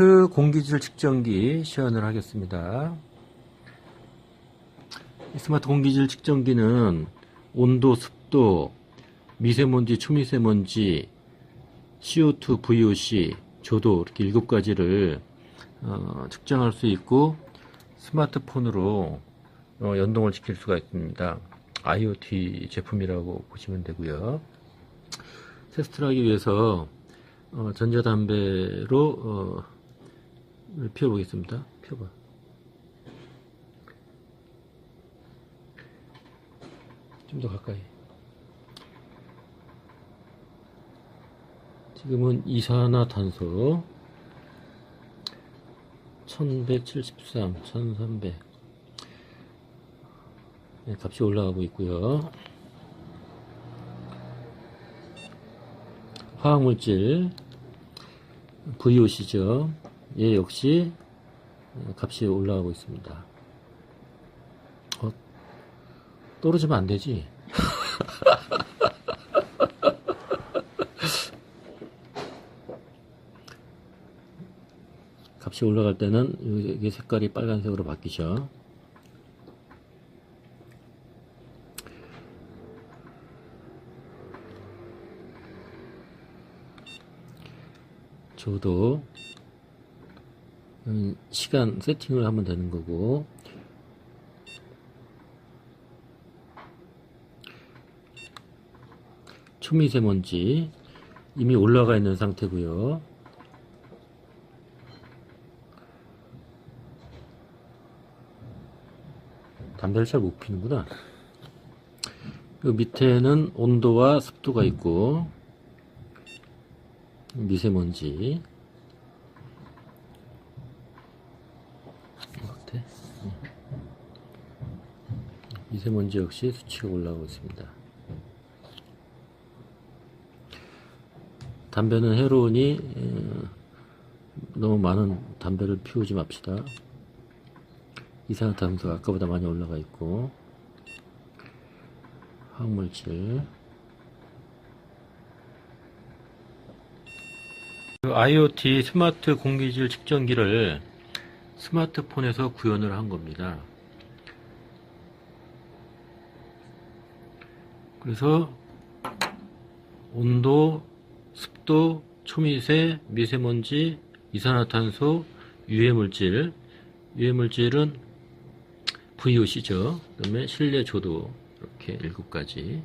그 공기질 측정기 시연을 하겠습니다. 이 스마트 공기질 측정기는 온도, 습도, 미세먼지, 초미세먼지, CO2, VOC, 조도 이렇게 일곱 가지를 어, 측정할 수 있고 스마트폰으로 어, 연동을 시킬 수가 있습니다. IoT 제품이라고 보시면 되고요. 테스트를 하기 위해서 어, 전자담배로 어, 피워보겠습니다. 피워봐. 좀 더 가까이. 지금은 이산화탄소 1173, 1300 네, 값이 올라가고 있고요. 화학물질 VOC죠. 얘 역시 값이 올라가고 있습니다. 어, 떨어지면 안 되지. 값이 올라갈 때는 여기 색깔이 빨간색으로 바뀌죠. 저도 음, 시간 세팅을 하면 되는 거고 초미세먼지 이미 올라가 있는 상태고요. 담배를 잘 못 피는구나. 그 밑에는 온도와 습도가 있고 미세먼지 같아. 응. 미세먼지 역시 수치가 올라가고 있습니다. 담배는 해로우니 에, 너무 많은 담배를 피우지 맙시다. 이산화탄소가 아까보다 많이 올라가 있고 화학물질 그 IoT 스마트 공기질 측정기를 스마트폰에서 구현을 한 겁니다. 그래서 온도, 습도, 초미세, 미세먼지, 이산화탄소, 유해물질, 유해물질은 VOC죠. 그 다음에 실내 조도 이렇게 일곱 가지